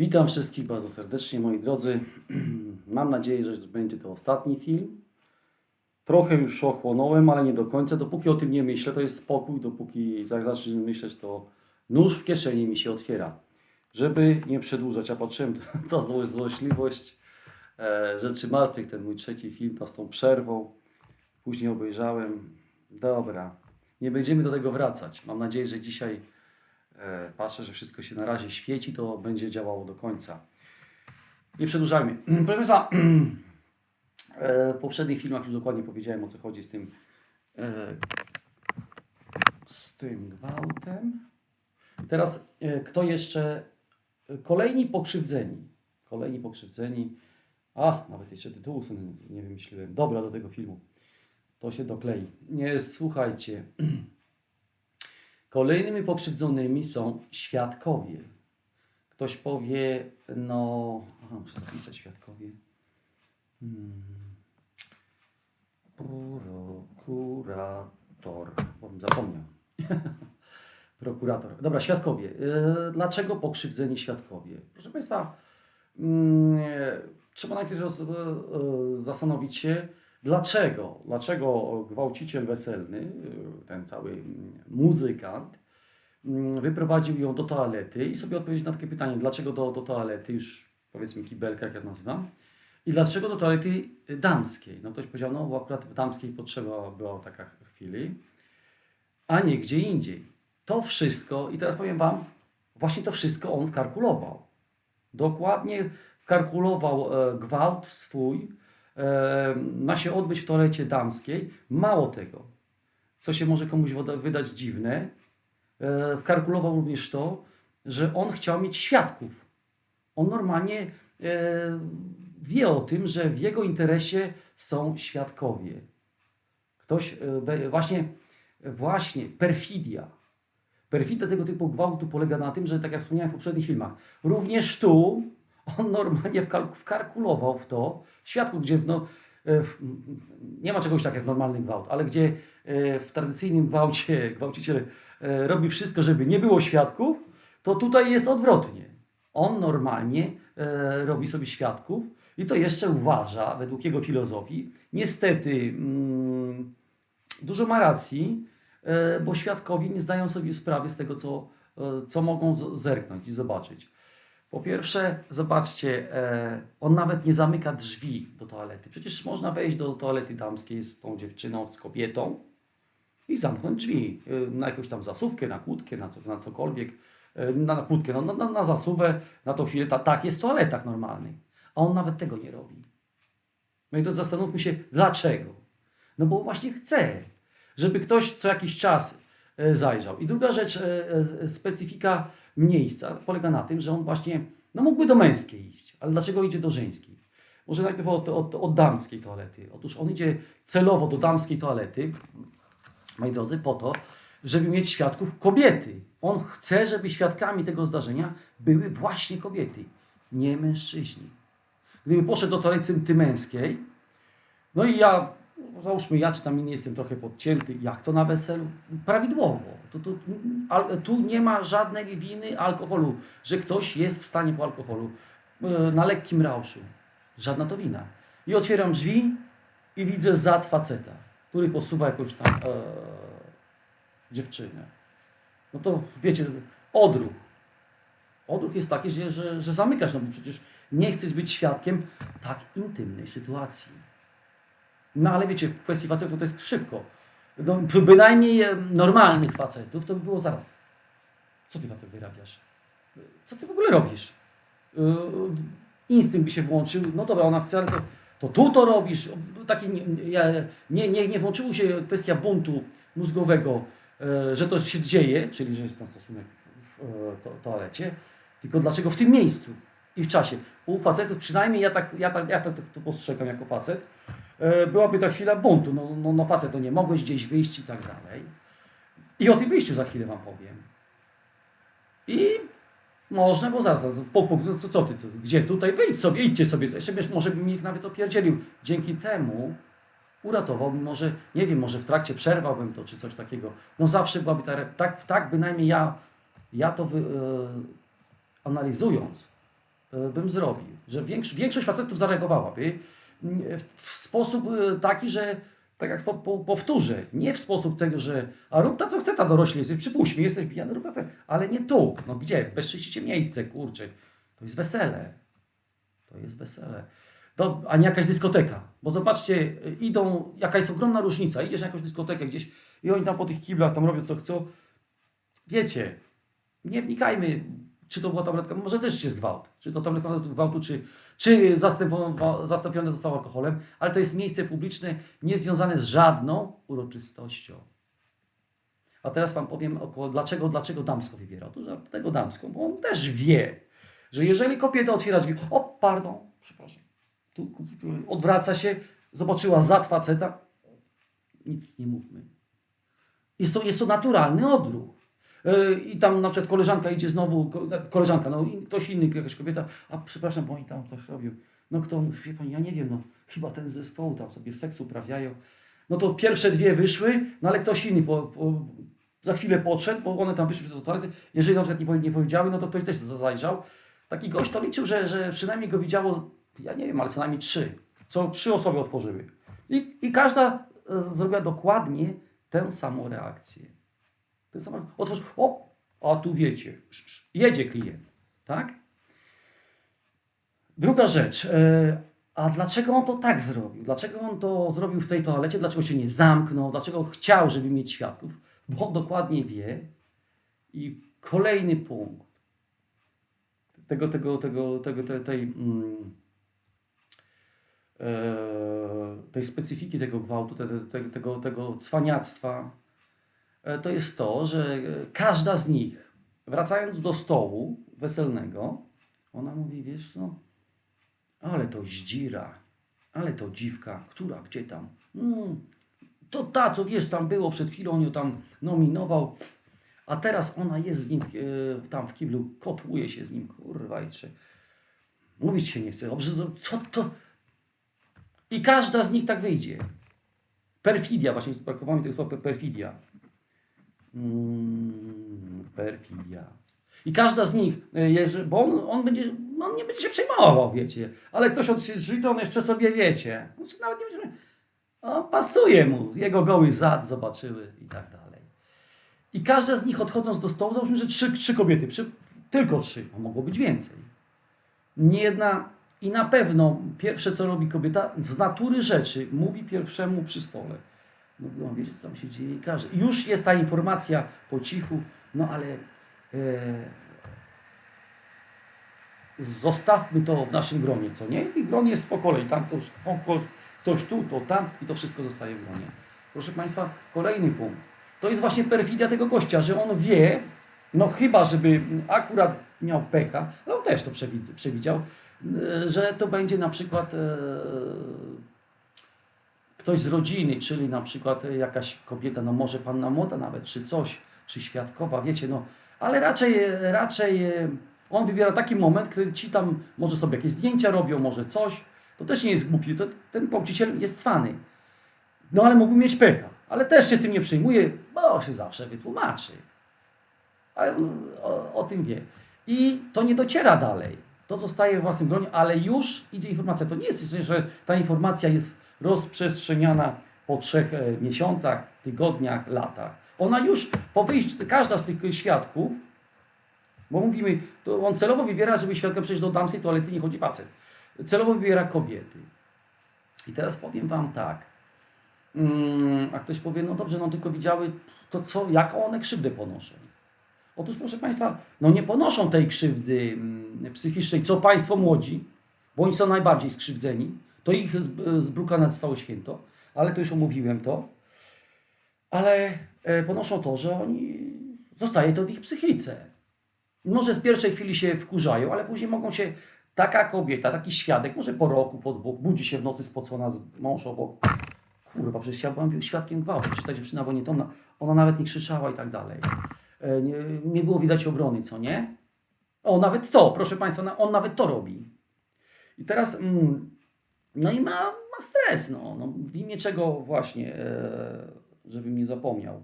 Witam wszystkich bardzo serdecznie, moi drodzy. Mam nadzieję, że będzie to ostatni film. Trochę już ochłonąłem, ale nie do końca. Dopóki o tym nie myślę, to jest spokój. Dopóki jak myśleć, to nóż w kieszeni mi się otwiera. Żeby nie przedłużać, a patrzyłem, ta zło- złośliwość e, rzeczy martwych, ten mój trzeci film, to z tą przerwą. Później obejrzałem. Dobra, nie będziemy do tego wracać. Mam nadzieję, że dzisiaj patrzę, że wszystko się na razie świeci, to będzie działało do końca. Nie przedłużajmy. Proszę Państwa, e, w poprzednich filmach już dokładnie powiedziałem o co chodzi z tym e, z tym gwałtem. Teraz e, kto jeszcze? E, Kolejni pokrzywdzeni. Kolejni pokrzywdzeni. A, nawet jeszcze tytułu sobie nie wymyśliłem. Dobra, do tego filmu. To się doklei. Nie, słuchajcie. Kolejnymi pokrzywdzonymi są świadkowie. Ktoś powie, no. Aha, muszę zapisać świadkowie. Hmm. Prokurator. Bo zapomniał. Prokurator. Dobra, świadkowie. E, Dlaczego pokrzywdzeni świadkowie? Proszę Państwa, mm, trzeba najpierw e, e, zastanowić się, dlaczego, dlaczego gwałciciel weselny, e, ten cały muzykant, mm, wyprowadził ją do toalety i sobie odpowiedzieć na takie pytanie, dlaczego do, do toalety, już powiedzmy kibelka, jak ja nazywam, i dlaczego do toalety damskiej. No ktoś powiedział, no bo akurat w damskiej potrzeba była taka chwili, a nie gdzie indziej. To wszystko, i teraz powiem Wam, właśnie to wszystko on wkalkulował. Dokładnie wkalkulował e, gwałt swój, ma się odbyć w toalecie damskiej. Mało tego, co się może komuś wydać dziwne, e, wkalkulował również to, że on chciał mieć świadków. On normalnie e, wie o tym, że w jego interesie są świadkowie. Ktoś e, właśnie, właśnie perfidia. Perfidia tego typu gwałtu polega na tym, że tak jak wspomniałem w poprzednich filmach, również tu on normalnie wkalk- wkalkulował w to świadków, gdzie no, e, nie ma czegoś takiego jak normalny gwałt, ale gdzie e, w tradycyjnym gwałcie gwałciciel e, robi wszystko, żeby nie było świadków, to tutaj jest odwrotnie. On normalnie robi sobie świadków i to jeszcze uważa, według jego filozofii, niestety mm, dużo ma racji, bo świadkowie nie zdają sobie sprawy z tego, co, co mogą zerknąć i zobaczyć. Po pierwsze, zobaczcie, e, on nawet nie zamyka drzwi do toalety. Przecież można wejść do toalety damskiej z tą dziewczyną, z kobietą i zamknąć drzwi e, na jakąś tam zasówkę, na kłódkę, na, co, na cokolwiek, e, na, na kłódkę, no, na, na, zasuwę, na tą chwilę. Ta, tak jest w toaletach normalnych. A on nawet tego nie robi. No i to zastanówmy się, dlaczego. No bo właśnie chce, żeby ktoś co jakiś czas zajrzał. I druga rzecz, e, e, specyfika miejsca polega na tym, że on właśnie, no mógłby do męskiej iść, ale dlaczego idzie do żeńskiej? Może najpierw od, od, od damskiej toalety. Otóż on idzie celowo do damskiej toalety, moi drodzy, po to, żeby mieć świadków kobiety. On chce, żeby świadkami tego zdarzenia były właśnie kobiety, nie mężczyźni. Gdyby poszedł do toalety męskiej, no i ja, załóżmy, ja czy tam inny jestem trochę podcięty, jak to na weselu? Prawidłowo. Tu, tu, tu nie ma żadnej winy alkoholu, że ktoś jest w stanie po alkoholu, e, na lekkim rauszu. Żadna to wina. I otwieram drzwi i widzę zad faceta, który posuwa jakąś tam e, dziewczynę. No to wiecie, odruch. Odruch jest taki, że, że, że zamykasz, no bo przecież nie chcesz być świadkiem tak intymnej sytuacji. No ale wiecie, w kwestii facetów to jest szybko. No, bynajmniej e, normalnych facetów to by było zaraz. Co ty facet wyrabiasz? Co ty w ogóle robisz? Yy, instynkt by się włączył. No dobra, ona chce, ale to, to tu to robisz. Taki nie, nie, nie, nie, włączyło się kwestia buntu mózgowego, e, że to się dzieje, czyli że jest ten stosunek w, e, to, toalecie, tylko dlaczego w tym miejscu i w czasie. U facetów przynajmniej ja tak, ja tak, ja tak to postrzegam jako facet, e, byłaby ta chwila buntu. No, no, no facet, to nie mogłeś gdzieś wyjść i tak dalej. I o tym wyjściu za chwilę Wam powiem. I można, bo zaraz, zaraz po, po, co, co ty, gdzie tutaj, wyjdź sobie, idźcie sobie, jeszcze wiesz, może bym ich nawet opierdzielił. Dzięki temu uratowałbym może, nie wiem, może w trakcie przerwałbym to, czy coś takiego. No zawsze byłaby ta, tak, tak bynajmniej ja, ja to wy, e, analizując, e, bym zrobił. Że większość, facetów zareagowałaby w, sposób e, taki, że tak jak po, po, powtórzę, nie w sposób tego, że a rób ta co chce ta dorośli przypuśćmy, jesteś pijany, rób ta co ale nie tu. No gdzie? Bezczyścicie miejsce, kurczę. To jest wesele. To jest wesele. To, a nie jakaś dyskoteka. Bo zobaczcie, y, idą, jaka jest ogromna różnica. Idziesz na jakąś dyskotekę gdzieś i oni tam po tych kiblach tam robią co chcą. Wiecie, nie wnikajmy, czy to była tabletka, może też jest gwałt. Czy to tabletka gwałtu, czy, czy zastąpione zostało alkoholem, ale to jest miejsce publiczne niezwiązane z żadną uroczystością. A teraz Wam powiem, około, dlaczego, dlaczego damsko wybiera. Otóż dlatego damsko, bo on też wie, że jeżeli kobieta otwiera drzwi, o, pardon, przepraszam, tu, odwraca się, zobaczyła zad faceta, nic nie mówmy. Jest to, jest to naturalny odruch. Yy, I tam na przykład koleżanka idzie znowu, ko- koleżanka, no ktoś inny, jakaś kobieta, a przepraszam, bo oni tam coś robią. No kto, wie pani, ja nie wiem, no chyba ten z zespołu tam sobie seks uprawiają. No to pierwsze dwie wyszły, no ale ktoś inny po, po, za chwilę podszedł, bo one tam wyszły do toalety. Jeżeli na przykład nie, nie powiedziały, no to ktoś też zajrzał. Taki gość to liczył, że, że przynajmniej go widziało, ja nie wiem, ale co najmniej trzy. Co trzy osoby otworzyły. I, i każda e, zrobiła dokładnie tę samą reakcję. Ten sam otworzył, o, a tu wiecie, jedzie klient, tak? Druga rzecz, e, a dlaczego on to tak zrobił? Dlaczego on to zrobił w tej toalecie? Dlaczego się nie zamknął? Dlaczego chciał, żeby mieć świadków? Bo on dokładnie wie. I kolejny punkt tego, tego, tego, tego tej, tej, mm, e, tej specyfiki tego gwałtu, te- te- tego, tego, cwaniactwa, to jest to, że e, każda z nich, wracając do stołu weselnego, ona mówi, wiesz co, ale to zdzira, ale to dziwka, która, gdzie tam? Mm, to ta, co wiesz, tam było przed chwilą, ją tam nominował, a teraz ona jest z nim e, tam w kiblu, kotłuje się z nim, kurwa, i czy mówić się nie chce, obrzydzo, co to? I każda z nich tak wyjdzie. Perfidia, właśnie brakowało mi tego słowa perfidia. Mm, perfidia. I każda z nich, e, bo on, on będzie, on nie będzie się przejmował, wiecie. Ale ktoś od to on jeszcze sobie wiecie. On nawet nie będzie, o, pasuje mu, jego goły zad zobaczyły i tak dalej. I każda z nich odchodząc do stołu, załóżmy, że trzy, trzy kobiety, przy, tylko trzy, a mogło być więcej. Nie jedna i na pewno pierwsze co robi kobieta z natury rzeczy mówi pierwszemu przy stole. Bo wiecie co tam się dzieje i każe. Już jest ta informacja po cichu, no ale e, zostawmy to w naszym gronie, co nie? I gron jest po kolei, tam ktoś, ktoś, tu, to tam i to wszystko zostaje w gronie. Proszę Państwa, kolejny punkt. To jest właśnie perfidia tego gościa, że on wie, no chyba, żeby akurat miał pecha, ale on też to przewi- przewidział, e, że to będzie na przykład e, ktoś z rodziny, czyli na przykład e, jakaś kobieta, no może panna młoda nawet, czy coś, czy świadkowa, wiecie, no, ale raczej, e, raczej e, on wybiera taki moment, kiedy ci tam może sobie jakieś zdjęcia robią, może coś, to też nie jest głupi, to, ten gwałciciel jest cwany. No ale mógłby mieć pecha, ale też się z tym nie przejmuje, bo się zawsze wytłumaczy. Ale on o, o tym wie. I to nie dociera dalej. To zostaje w własnym gronie, ale już idzie informacja. To nie jest, że ta informacja jest rozprzestrzeniana po trzech e, miesiącach, tygodniach, latach. Ona już po wyjściu, każda z tych świadków, bo mówimy, to on celowo wybiera, żeby świadkiem przejść do damskiej toalety, nie chodzi facet. Celowo wybiera kobiety. I teraz powiem Wam tak. Mm, a ktoś powie, no dobrze, no tylko widziały, to co, jak one krzywdę ponoszą? Otóż, proszę Państwa, no nie ponoszą tej krzywdy mm, psychicznej, co Państwo młodzi, bo oni są najbardziej skrzywdzeni. To ich zb- zbruka na całe święto, ale to już omówiłem to. Ale e, ponoszą to, że oni, zostaje to w ich psychice. Może z pierwszej chwili się wkurzają, ale później mogą się, taka kobieta, taki świadek, może po roku, po dwóch, budzi się w nocy spocona z mąż obok, kurwa, przecież ja byłam świadkiem gwałtu, przecież ta dziewczyna była nietomna, ona nawet nie krzyczała i tak dalej. E, Nie, nie było widać obrony, co nie? O, nawet to, proszę Państwa, on nawet to robi. I teraz, mm, no i ma, ma stres, no, no, w imię czego właśnie, e, żebym nie zapomniał.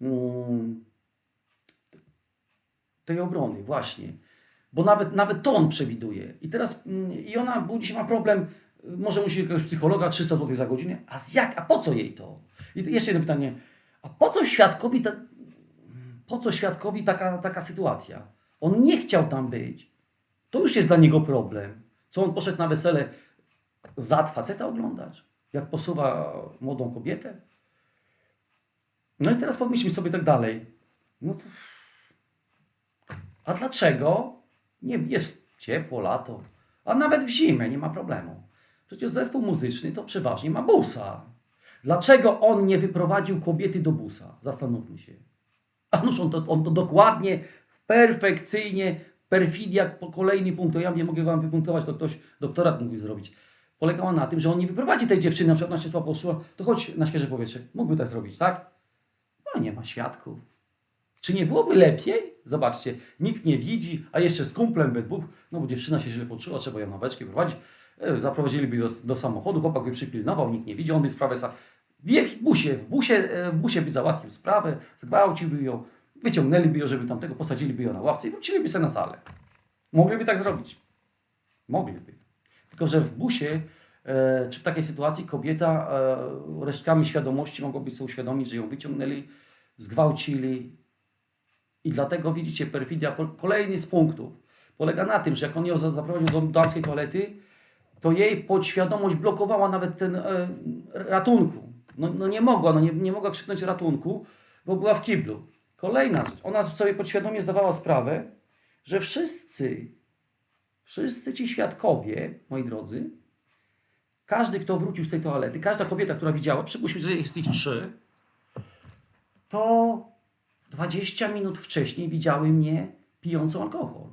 Mm, tej obrony, właśnie. Bo nawet, nawet to on przewiduje. I teraz mm, i ona budzi ma problem, y, może musi jakiegoś psychologa 300 zł za godzinę. A z jak? A po co jej to? I jeszcze jedno pytanie. A po co świadkowi, ta, po co świadkowi taka, taka sytuacja? On nie chciał tam być. To już jest dla niego problem. Co on poszedł na wesele zad faceta oglądać? Jak posuwa młodą kobietę? No i teraz pomyślmy sobie tak dalej. No, to- a dlaczego? Nie, jest ciepło, lato, a nawet w zimę nie ma problemu. Przecież zespół muzyczny to przeważnie ma busa. Dlaczego on nie wyprowadził kobiety do busa? Zastanówmy się. A on to, on to dokładnie, perfekcyjnie, perfidia po kolejny punkt, to ja nie mogę wam wypunktować, to ktoś doktorat mógłby zrobić. Polegała na tym, że on nie wyprowadzi tej dziewczyny, na przykład na się posłucha, to chodź na świeże powietrze. Mógłby tak zrobić, tak? No nie ma świadków. Czy nie byłoby lepiej? Zobaczcie, nikt nie widzi, a jeszcze z kumplem dwóch, no bo dziewczyna się źle poczuła, trzeba ją na beczkę prowadzić. E, Zaprowadziliby do, do samochodu, chłopak by przypilnował, nikt nie widzi, on by sprawę sam... W busie, w busie, e, w busie by załatwił sprawę, zgwałciłby ją, wyciągnęliby ją, żeby tamtego, posadziliby ją na ławce i wróciliby sobie na salę. Mogliby tak zrobić. Mogliby. Tylko, że w busie, e, czy w takiej sytuacji kobieta e, resztkami świadomości mogłaby sobie uświadomić, że ją wyciągnęli, zgwałcili. I dlatego widzicie, perfidia, kolejny z punktów, polega na tym, że jak on ją za- zaprowadził do damskiej toalety, to jej podświadomość blokowała nawet ten e, ratunku. No, no nie mogła, no nie, nie mogła krzyknąć ratunku, bo była w kiblu. Kolejna rzecz, ona sobie podświadomie zdawała sprawę, że wszyscy, wszyscy ci świadkowie, moi drodzy, każdy, kto wrócił z tej toalety, każda kobieta, która widziała, przypuśćmy, że jest ich trzy, to 20 minut wcześniej widziały mnie pijącą alkohol.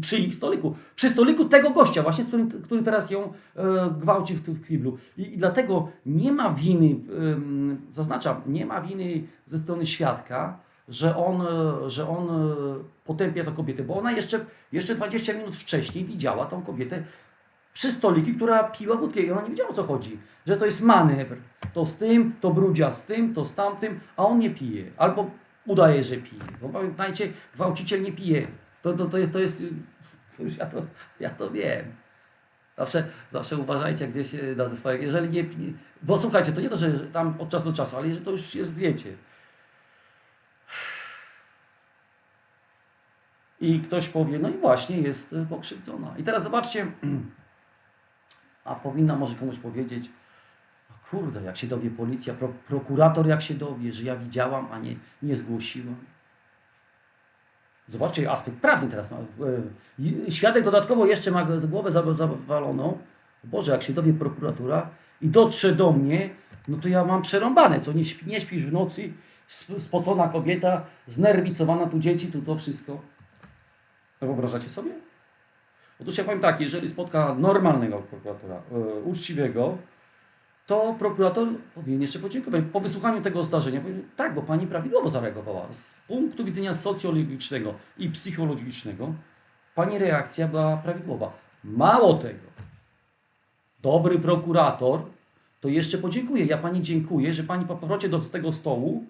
Przy ich stoliku. Przy stoliku tego gościa, właśnie, którym, który teraz ją e, gwałci w, w kiblu. I, I dlatego nie ma winy, ym, zaznaczam, nie ma winy ze strony świadka, że on, e, że on e, potępia tę kobietę, bo ona jeszcze, jeszcze 20 minut wcześniej widziała tą kobietę przy stoliki, która piła wódkę i ona nie wiedziała o co chodzi. Że to jest manewr. To z tym, to brudzia z tym, to z tamtym, a on nie pije. Albo udaje, że pije. Bo pamiętajcie, gwałciciel nie pije. To, to, to jest, to jest, już ja to, ja to wiem. Zawsze, zawsze uważajcie, gdzieś e, da ze swojego, jeżeli nie, bo słuchajcie, to nie to, że tam od czasu do czasu, ale jeżeli to już jest wiecie. I ktoś powie, no i właśnie jest e, pokrzywdzona. I teraz zobaczcie, a powinna może komuś powiedzieć, a kurde, jak się dowie policja, pro, prokurator jak się dowie, że ja widziałam, a nie, nie zgłosiłam. Zobaczcie, aspekt prawny teraz ma. e, Świadek dodatkowo jeszcze ma głowę za- zawaloną. Boże, jak się dowie prokuratura i dotrze do mnie, no to ja mam przerąbane, co nie, nie śpisz w nocy, sp- spocona kobieta, znerwicowana, tu dzieci, tu to wszystko. Wyobrażacie sobie? Otóż ja powiem tak, jeżeli spotka normalnego prokuratora, e, uczciwego, to prokurator powinien jeszcze podziękować. Po wysłuchaniu tego zdarzenia, powinien, tak, bo pani prawidłowo zareagowała. Z punktu widzenia socjologicznego i psychologicznego, pani reakcja była prawidłowa. Mało tego, dobry prokurator to jeszcze podziękuję. Ja pani dziękuję, że pani po powrocie do tego stołu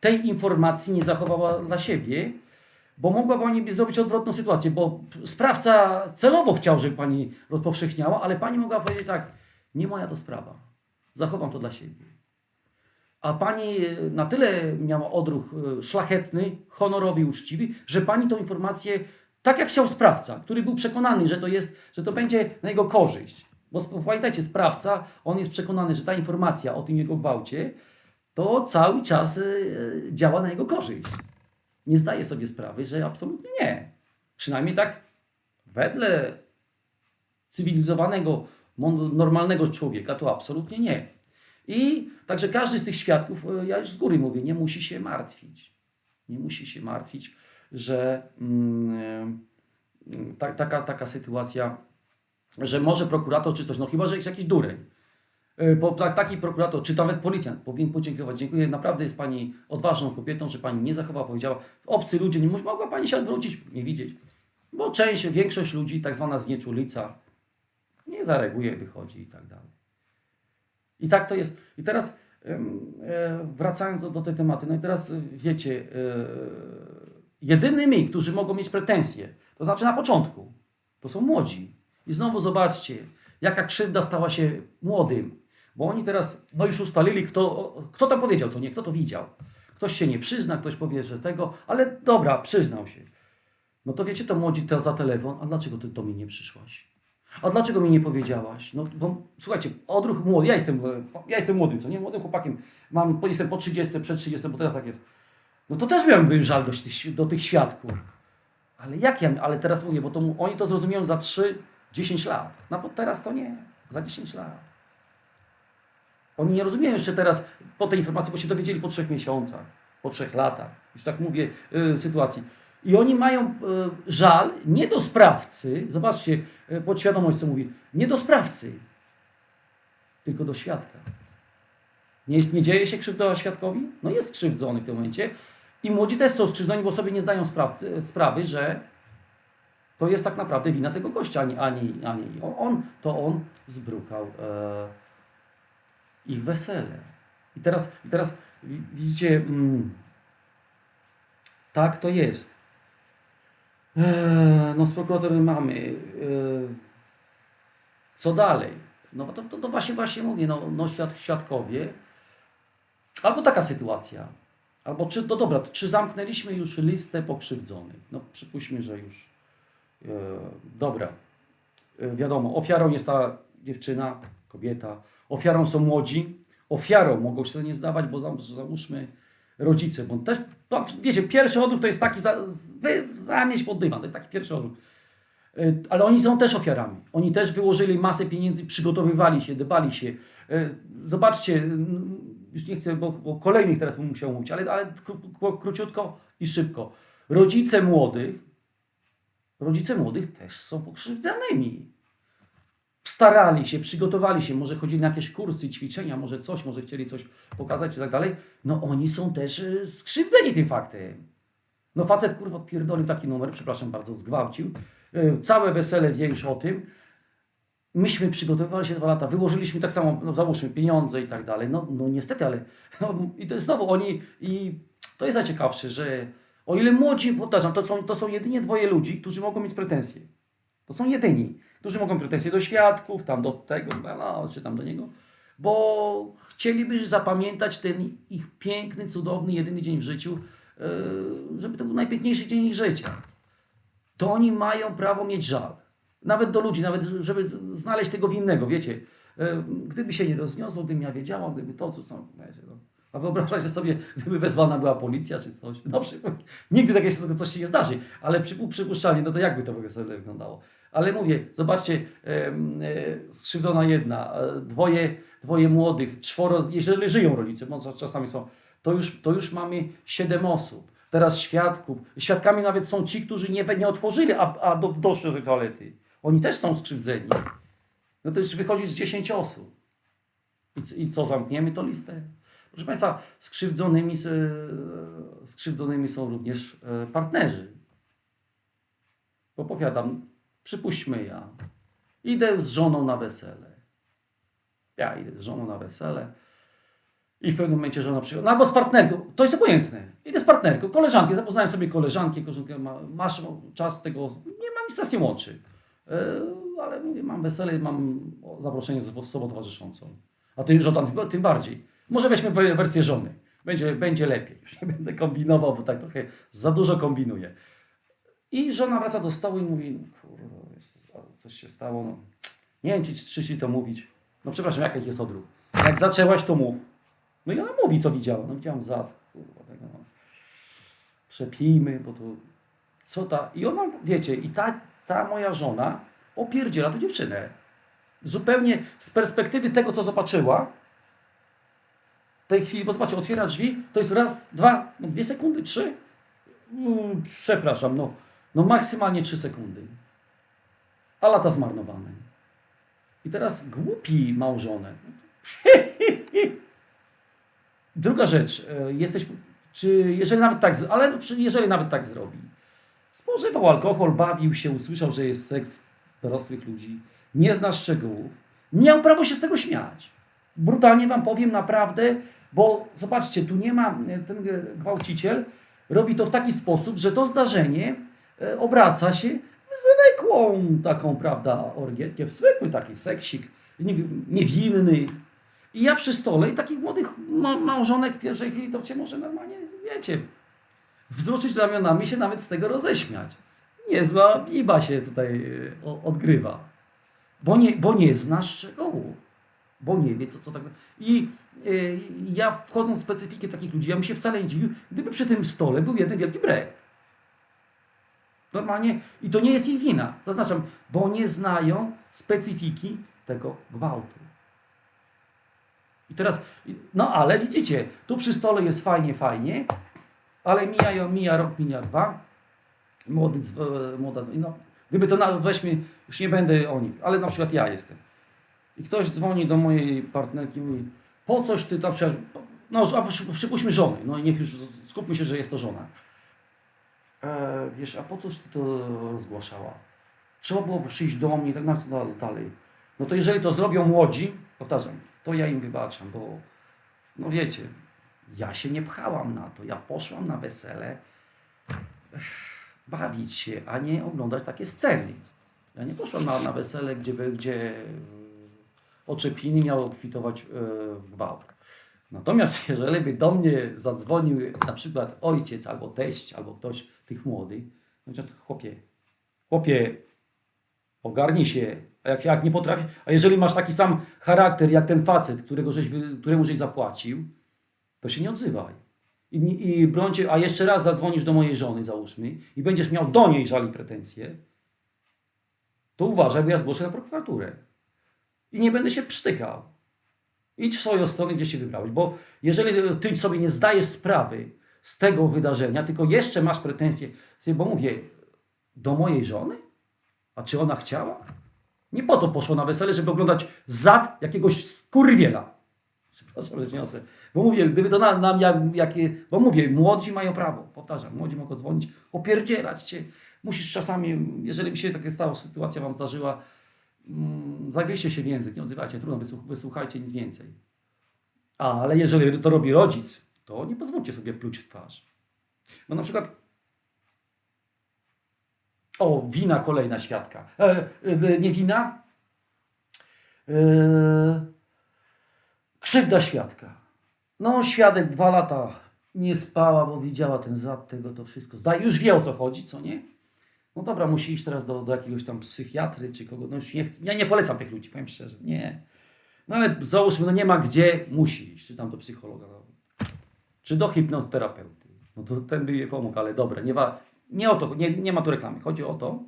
tej informacji nie zachowała dla siebie, bo mogła pani by zrobić odwrotną sytuację, bo sprawca celowo chciał, żeby pani rozpowszechniała, ale pani mogła powiedzieć tak, nie moja to sprawa, zachowam to dla siebie. A pani e, na tyle miała odruch e, szlachetny, honorowy uczciwy, że pani tą informację, tak jak chciał sprawca, który był przekonany, że to, jest, że to będzie na jego korzyść. Bo pamiętajcie, sprawca, on jest przekonany, że ta informacja o tym jego gwałcie, to cały czas e, działa na jego korzyść nie zdaje sobie sprawy, że absolutnie nie. Przynajmniej tak wedle cywilizowanego, normalnego człowieka to absolutnie nie. I także każdy z tych świadków, e, ja już z góry mówię, nie musi się martwić. Nie musi się martwić, że mm, e, ta, taka, taka sytuacja, że może prokurator czy coś, no chyba, że jest jakiś dureń. E, Bo ta- taki prokurator, czy nawet policjant powinien podziękować. Dziękuję, naprawdę jest Pani odważną kobietą, że Pani nie zachowała, powiedziała, obcy ludzie, nie mogła Pani się odwrócić, nie widzieć. Bo część, większość ludzi, tak zwana znieczulica, nie zareaguje, wychodzi i tak dalej. I tak to jest. I teraz e, wracając do, do tej tematy, no i teraz e, wiecie, e, jedynymi, którzy mogą mieć pretensje To znaczy na początku. To są młodzi. I znowu zobaczcie, jaka krzywda stała się młodym. Bo oni teraz, no już ustalili, kto, kto tam powiedział, co nie, kto to widział. Ktoś się nie przyzna, ktoś powie, że tego, ale dobra, przyznał się. No to wiecie, to młodzi te, za telefon, a dlaczego ty do mnie nie przyszłaś? A dlaczego mi nie powiedziałaś? No bo słuchajcie, odruch młody, ja jestem, ja jestem młodym, co nie? Młodym chłopakiem, mam, jestem po 30, przed 30, bo teraz tak jest. No to też miałbym żal do, tych- do tych świadków. Ale jak ja, ale teraz mówię, bo to, oni to zrozumieją za 3, 10 lat. No bo teraz to nie, za 10 lat. Oni nie rozumieją jeszcze teraz po tej informacji, bo się dowiedzieli po trzech miesiącach, po trzech latach, już tak mówię, y, sytuacji. I oni mają y, żal nie do sprawcy, zobaczcie, y, podświadomość co mówi, nie do sprawcy, tylko do świadka. Nie, nie dzieje się krzywda świadkowi? No jest skrzywdzony w tym momencie. I młodzi też są skrzywdzeni, bo sobie nie zdają sprawcy, sprawy, że to jest tak naprawdę wina tego gościa, a nie, a nie, a nie. On, on, to on zbrukał e, ich wesele. I teraz, i teraz wi- widzicie, mm, tak to jest. E, no z prokuratorem mamy. E, co dalej? No to, to, to właśnie, właśnie mówię, no, no świad, świadkowie. Albo taka sytuacja. Albo czy, no dobra, czy zamknęliśmy już listę pokrzywdzonych? No przypuśćmy, że już. E, dobra. E, wiadomo, ofiarą jest ta dziewczyna, kobieta. Ofiarą są młodzi. Ofiarą mogą się nie zdawać, bo załóżmy rodzice, bo też, no, wiecie, pierwszy odruch to jest taki, za, wy, zamieść pod dywan, to jest taki pierwszy odruch. Y, Ale oni są też ofiarami. Oni też wyłożyli masę pieniędzy, przygotowywali się, dbali się. Y, Zobaczcie, mm, już nie chcę, bo, bo kolejnych teraz bym musiał mówić, ale, ale kró, kró- króciutko i szybko. Rodzice młodych, rodzice młodych też są pokrzywdzonymi. Starali się, przygotowali się, może chodzili na jakieś kursy, ćwiczenia, może coś, może chcieli coś pokazać i tak dalej. No oni są też y, skrzywdzeni tym faktem. No facet kurwa odpierdolił taki numer, przepraszam bardzo, zgwałcił. Yy, Całe wesele wie już o tym. Myśmy przygotowywali się dwa lata, wyłożyliśmy tak samo, no załóżmy, pieniądze i tak dalej. No, no niestety, ale no, i to znowu oni, i to jest najciekawsze, że o ile młodzi, powtarzam, to są, to są jedynie dwoje ludzi, którzy mogą mieć pretensje. To są jedyni, którzy mogą pretensje do świadków, tam do tego, czy tam do niego, bo chcieliby zapamiętać ten ich piękny, cudowny, jedyny dzień w życiu, yy, żeby to był najpiękniejszy dzień ich życia. To oni mają prawo mieć żal. Nawet do ludzi, nawet żeby znaleźć tego winnego, wiecie. Yy, Gdyby się nie rozniosło, gdybym ja wiedziała, gdyby to, co są, no. A wyobrażacie sobie, gdyby wezwana była policja czy coś. No, przy, nigdy takie coś się nie zdarzy, ale przypu- przypuszczalnie, no to jakby to w ogóle sobie wyglądało. Ale mówię, zobaczcie, e, skrzywdzona jedna, e, dwoje, dwoje młodych, czworo, jeżeli żyją rodzice, bo czasami są, to już, to już mamy siedem osób. Teraz świadków. Świadkami nawet są ci, którzy nie, nie otworzyli, a, a do, doszli do toalety. Oni też są skrzywdzeni. No to już wychodzi z 10 osób. I, I co, zamkniemy to listę? Proszę Państwa, skrzywdzonymi, e, skrzywdzonymi są również partnerzy. Bo powiadam, przypuśćmy ja, idę z żoną na wesele. Ja idę z żoną na wesele i w pewnym momencie żona przychodzi, no albo z partnerką, to jest obojętne. Idę z partnerką, koleżanki, zapoznałem sobie koleżanki, koleżankę ma, masz czas tego, nie ma nic nas nie łączy. E, ale mówię, mam wesele, mam o, zaproszenie z osobą towarzyszącą. A ty, żona, tym- bardziej. Może weźmy we- wersję żony. Będzie, będzie lepiej. Już nie będę kombinował, bo tak trochę za dużo kombinuję. I żona wraca do stołu i mówi, no kurwa, coś się stało. No. Nie wiem, czy, czy ci to mówić. No przepraszam, jaki jest odruch? Jak zaczęłaś, to mów. No i ona mówi, co widziała. No widziałam zad. Kurwa, tego, no. Przepijmy, bo to... Co ta... I ona, wiecie, i ta, ta moja żona opierdziela tę dziewczynę. Zupełnie z perspektywy tego, co zobaczyła, tej chwili, bo zobaczcie, otwiera drzwi, to jest raz, dwa, no dwie sekundy, trzy. Mm, przepraszam, no, no maksymalnie trzy sekundy. A lata zmarnowane. I teraz głupi małżonek. Druga rzecz, e, jesteś, czy jeżeli nawet tak, ale czy- jeżeli nawet tak zrobi, spożywał alkohol, bawił się, usłyszał, że jest seks dorosłych ludzi, nie zna szczegółów, miał prawo się z tego śmiać. Brutalnie wam powiem naprawdę, bo zobaczcie, tu nie ma, e, ten e, gwałciciel robi to w taki sposób, że to zdarzenie obraca się zwykłą taką, prawda, orgietkę, zwykły taki seksik, nie- niewinny. I ja przy stole i takich młodych ma- małżonek w pierwszej chwili to cię może normalnie, wiecie, wzruszyć ramionami się nawet z tego roześmiać. Niezła biba się tutaj e, odgrywa. Bo nie, bo nie zna szczegółów. Bo nie wie, co, co tak... I e, ja wchodząc w specyfikę takich ludzi, ja bym się wcale nie dziwił, gdyby przy tym stole był jeden wielki Brecht. Normalnie, i to nie jest ich wina, zaznaczam, bo nie znają specyfiki tego gwałtu. I teraz, no ale widzicie, tu przy stole jest fajnie, fajnie, ale mija, mija rok, mija dwa, młody, dzw- młoda, no, gdyby to na, weźmy, już nie będę o nich, ale na przykład ja jestem. I ktoś dzwoni do mojej partnerki i mówi, po coś ty tam, no a przy- przypuśćmy żony, no i niech już skupmy się, że jest to żona. E, wiesz, a po coś ty to rozgłaszała? Trzeba było przyjść do mnie i tak dalej. No to jeżeli to zrobią młodzi, powtarzam, to ja im wybaczam, bo no wiecie, ja się nie pchałam na to. Ja poszłam na wesele bawić się, a nie oglądać takie sceny. Ja nie poszłam na, na wesele, gdzie, gdzie e, oczepiny miały obfitować e, w gwałt. Natomiast jeżeli by do mnie zadzwonił na przykład ojciec albo teść, albo ktoś tych młodych, no to chłopie, chłopie, ogarnij się, a jak, jak nie potrafi, a jeżeli masz taki sam charakter jak ten facet, którego żeś, któremu żeś zapłacił, to się nie odzywaj. I, i brońcie, a jeszcze raz zadzwonisz do mojej żony, załóżmy, i będziesz miał do niej żal i pretensje, to uważaj, bo ja zgłoszę na prokuraturę. I nie będę się psztykał. Idź w swoją stronę, gdzie się wybrałeś, bo jeżeli ty sobie nie zdajesz sprawy z tego wydarzenia, tylko jeszcze masz pretensje, bo mówię, do mojej żony? A czy ona chciała? Nie po to poszło na wesele, żeby oglądać zad jakiegoś skurwiela. Przepraszam, że niosę. Bo mówię, gdyby to nam, nam jak, jakie... Bo mówię, młodzi mają prawo, powtarzam, młodzi mogą dzwonić, opierdzielać cię. Musisz czasami, jeżeli by się taka stała sytuacja wam zdarzyła, zagryźcie się w język, nie odzywajcie, trudno, wysłuch, wysłuchajcie, nic więcej. Ale jeżeli to robi rodzic, to nie pozwólcie sobie pluć w twarz. Bo na przykład o, wina kolejna świadka. E, e, nie wina? E, krzywda świadka. No, świadek dwa lata nie spała, bo widziała ten zad tego, to wszystko. Zda, już wie o co chodzi, co nie? No dobra, musi iść teraz do, do jakiegoś tam psychiatry czy kogo. No nie chcę. Ja nie polecam tych ludzi, powiem szczerze. Nie. No ale załóżmy, no nie ma gdzie, musi iść. Czy tam do psychologa. no. Czy do hipnoterapeuty. No to ten by jej pomógł, ale dobra, nie, wa, nie o to, nie, nie ma tu reklamy. Chodzi o to,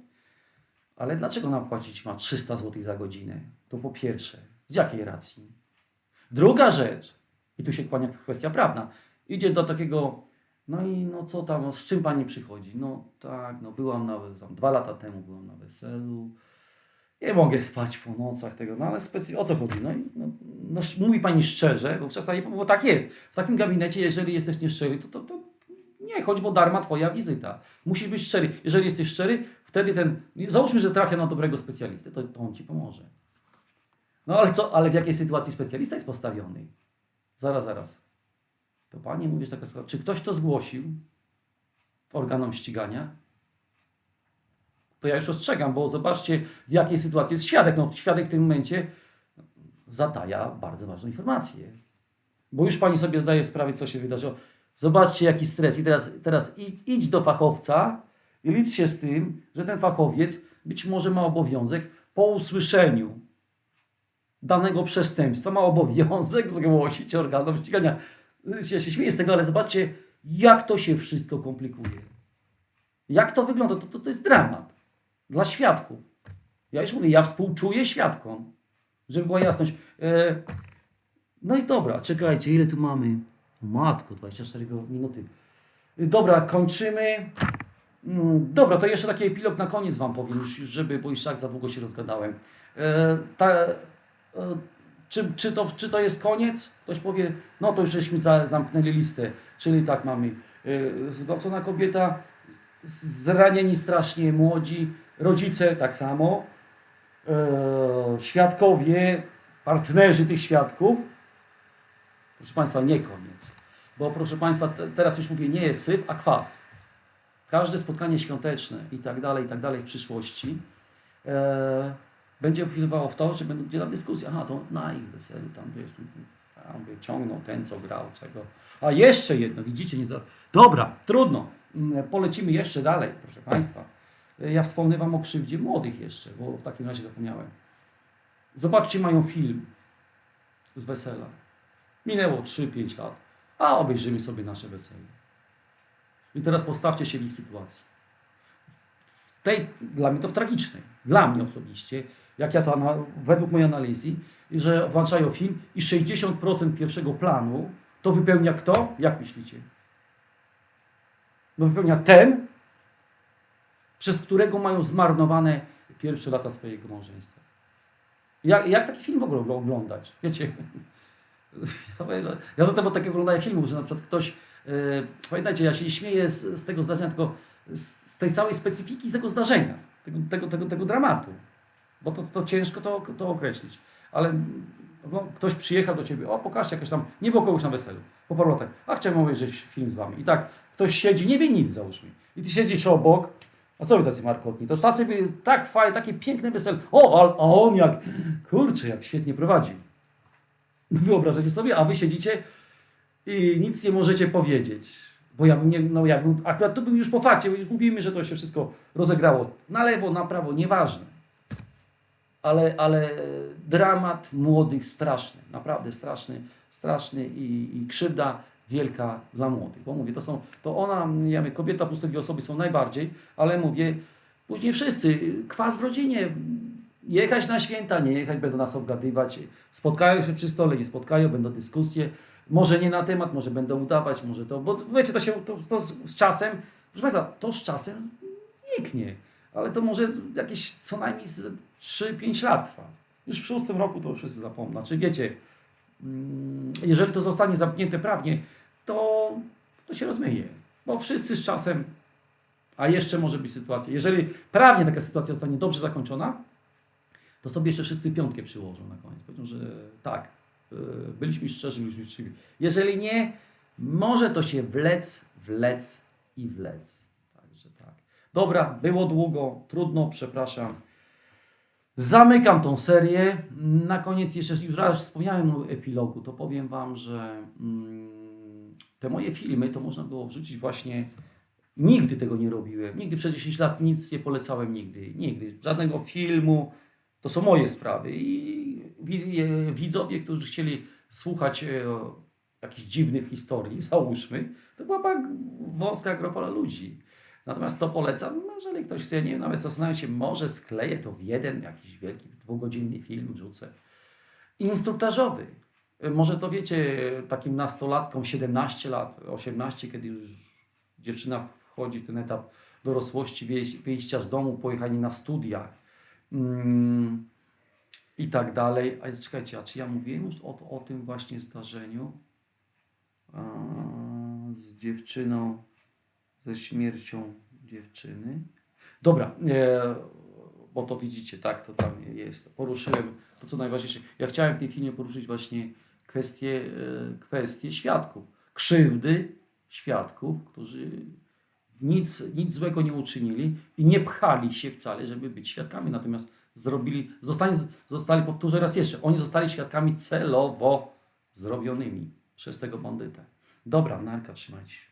ale dlaczego nam płacić ma 300 zł za godzinę? To po pierwsze, z jakiej racji? Druga rzecz, i tu się kłania kwestia prawna, idzie do takiego, no i no co tam, no z czym pani przychodzi? No tak, no byłam na, tam dwa lata temu byłam na weselu, nie mogę spać po nocach tego, no ale specy- o co chodzi? No, no, no mówi pani szczerze, bo czasami, bo tak jest. W takim gabinecie, jeżeli jesteś nieszczery, to, to, to nie chodź, bo darma twoja wizyta. Musisz być szczery. Jeżeli jesteś szczery, wtedy ten, załóżmy, że trafia na dobrego specjalisty, to, to on ci pomoże. No ale co, ale w jakiej sytuacji specjalista jest postawiony? Zaraz, zaraz. To pani mówisz taka sprawa. Czy ktoś to zgłosił organom ścigania? To ja już ostrzegam, bo zobaczcie, w jakiej sytuacji jest świadek. No, świadek w tym momencie zataja bardzo ważną informację. Bo już pani sobie zdaje sprawę, co się wydarzyło. Zobaczcie, jaki stres. I teraz, teraz idź, idź do fachowca i licz się z tym, że ten fachowiec być może ma obowiązek po usłyszeniu danego przestępstwa, ma obowiązek zgłosić organom ścigania. Ja się śmieję z tego, ale zobaczcie, jak to się wszystko komplikuje. Jak to wygląda? To, to, to jest dramat dla świadków. Ja już mówię, ja współczuję świadkom, żeby była jasność. E, no i dobra, czekajcie, ile tu mamy? Matko, 24 minuty. Y, Dobra, kończymy. Mm, Dobra, to jeszcze taki epilog na koniec Wam powiem, żeby, bo już tak za długo się rozgadałem. E, ta, e, czy, czy, to, czy to jest koniec? Ktoś powie, no to już żeśmy za, zamknęli listę. Czyli tak mamy e, zgwałcona kobieta, zranieni strasznie młodzi, rodzice tak samo, e, świadkowie, partnerzy tych świadków. Proszę Państwa, nie koniec. Bo proszę Państwa, te, teraz już mówię, nie jest syf, a kwas. każde spotkanie świąteczne i tak dalej, i tak dalej w przyszłości e, będzie wpływało w to, że będzie ta dyskusja, aha, to na ich weselu tam wiesz, tam ten, co grał, czego. A jeszcze jedno, widzicie, nie za... Dobra, trudno. Mm, Polecimy jeszcze dalej, proszę Państwa. E, Ja wspomnę Wam o krzywdzie młodych jeszcze, bo w takim razie zapomniałem. Zobaczcie, mają film z wesela. Minęło 3-5 lat, a obejrzymy sobie nasze wesele. I teraz postawcie się w ich sytuacji. W tej, dla mnie to w tragicznej, dla mnie osobiście, jak ja to według mojej analizy, że włączają film i 60% pierwszego planu to wypełnia kto? Jak myślicie? No wypełnia ten, przez którego mają zmarnowane pierwsze lata swojego małżeństwa. Jak, jak taki film w ogóle ogl- oglądać? Wiecie, ja, do tego takiego oglądaję filmów, że na przykład ktoś, e, pamiętajcie, ja się śmieję z, z tego zdarzenia, tylko z, z tej całej specyfiki z tego zdarzenia, tego, tego, tego, tego dramatu, bo to, to ciężko to, to określić. Ale no, ktoś przyjechał do ciebie, o pokażcie jakieś tam, nie było kogoś na weselu, po paru latach, a chciałem obejrzeć film z wami. I tak, ktoś siedzi, nie wie nic załóżmy, i ty siedzisz obok, a co wy tacy markotni? To tacy byli tak fajne, takie piękne wesele. O, a, a on jak, kurczę, jak świetnie prowadził. Wyobrażacie sobie, a wy siedzicie i nic nie możecie powiedzieć. Bo ja bym, nie, no ja bym, akurat tu bym już po fakcie, bo już mówimy, że to się wszystko rozegrało na lewo, na prawo, nieważne. Ale, ale dramat młodych straszny, naprawdę straszny, straszny i, i krzywda wielka dla młodych. Bo mówię, to są, to ona, ja mówię, kobieta dwie osoby są najbardziej, ale mówię, później wszyscy, kwas w rodzinie, jechać na święta, nie jechać, będą nas obgadywać, spotkają się przy stole, nie spotkają, będą dyskusje, może nie na temat, może będą udawać, może to, bo wiecie, to się, to, to z, z czasem, proszę Państwa, to z czasem zniknie, ale to może jakieś co najmniej z 3-5 lat trwa. Już w szóstym roku to wszyscy zapomną. Znaczy wiecie, mm, jeżeli to zostanie zamknięte prawnie, to, to się rozmyje, bo wszyscy z czasem, a jeszcze może być sytuacja, jeżeli prawnie taka sytuacja zostanie dobrze zakończona, to sobie jeszcze wszyscy piątkę przyłożą na koniec. Powiedzą, że tak, y, byliśmy szczerzy, byliśmy uczciwi. Jeżeli nie, może to się wlec, wlec i wlec. Także tak. Dobra, było długo, trudno, przepraszam. Zamykam tą serię. Na koniec jeszcze, już raz wspomniałem o epilogu, to powiem Wam, że mm, te moje filmy to można było wrzucić właśnie Nigdy tego nie robiłem. Nigdy przez 10 lat nic nie polecałem nigdy. Nigdy. Żadnego filmu. To są moje sprawy. I e, widzowie, którzy chcieli słuchać e, jakichś dziwnych historii, załóżmy, to była wąska gropa ludzi. Natomiast to polecam, jeżeli ktoś chce, nie wiem, nawet zastanawiam się, może skleję to w jeden jakiś wielki, dwugodzinny film, wrzucę. Instruktażowy. Może to wiecie, takim nastolatkom 17 lat, 18, kiedy już dziewczyna wchodzi w ten etap dorosłości, wyjś- wyjścia z domu, pojechanie na studia mm, i tak dalej. A czekajcie, a czy ja mówiłem już o, o tym właśnie zdarzeniu z dziewczyną, ze śmiercią dziewczyny? Dobra, e, bo to widzicie, tak, to tam jest. Poruszyłem to, co najważniejsze. Ja chciałem w tej filmie poruszyć właśnie kwestię, e, świadków. Krzywdy świadków, którzy nic, nic złego nie uczynili i nie pchali się wcale, żeby być świadkami. Natomiast zrobili, zostali, zostali, powtórzę raz jeszcze, oni zostali świadkami celowo zrobionymi przez tego bandytę. Dobra, narka, trzymajcie się.